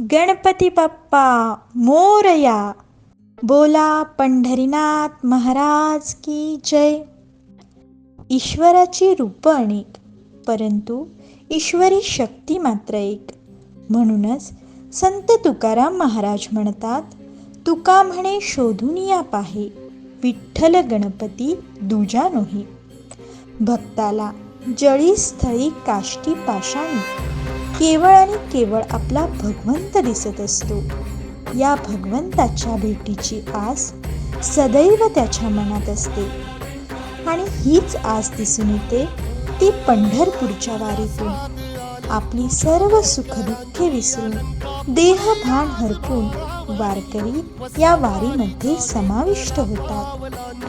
गणपती बाप्पा मोरया. बोला पंढरीनाथ महाराज की जय. ईश्वराची रूपं अनेक परंतु ईश्वरी शक्ती मात्र एक. म्हणूनच संत तुकाराम महाराज म्हणतात तुका म्हणे शोधून या पाहे विठ्ठल गणपती दुजा नोही. भक्ताला जळी स्थळी काष्टी पाषाणी केवळ आणि केवळ आपला भगवंत दिसत असतो. या भगवंताच्या भेटीची आस सदैव त्याच्या मनात असते. आणि हीच आस दिसून येते ती पंढरपूरच्या वारीतून. आपली सर्व सुखदुःखे विसरून देहभान हरपून वारकरी या वारीमध्ये समाविष्ट होतात.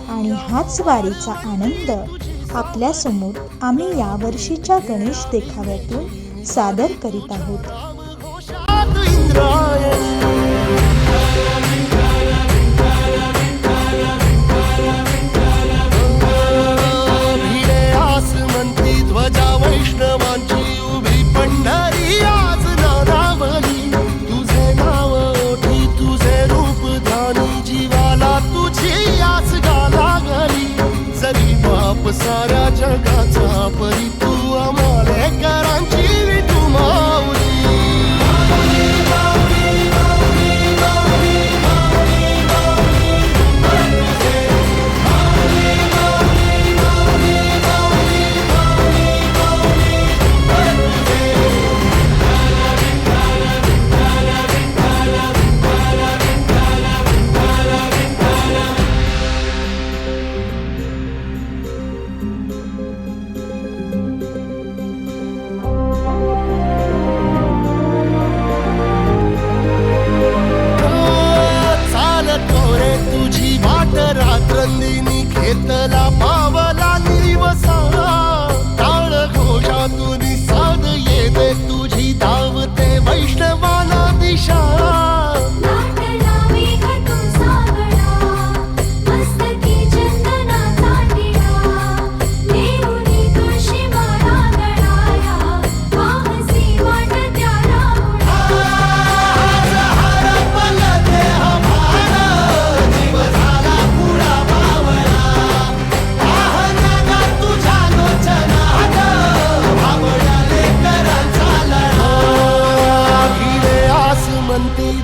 आणि हाच वारीचा आनंद आपल्यासमोर आम्ही यावर्षीच्या गणेश देखाव्यातून सादर करीत आहोत. येते तुझी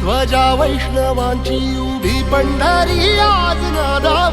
ध्वजा वैष्णवांची उभी पंढरी आज नादा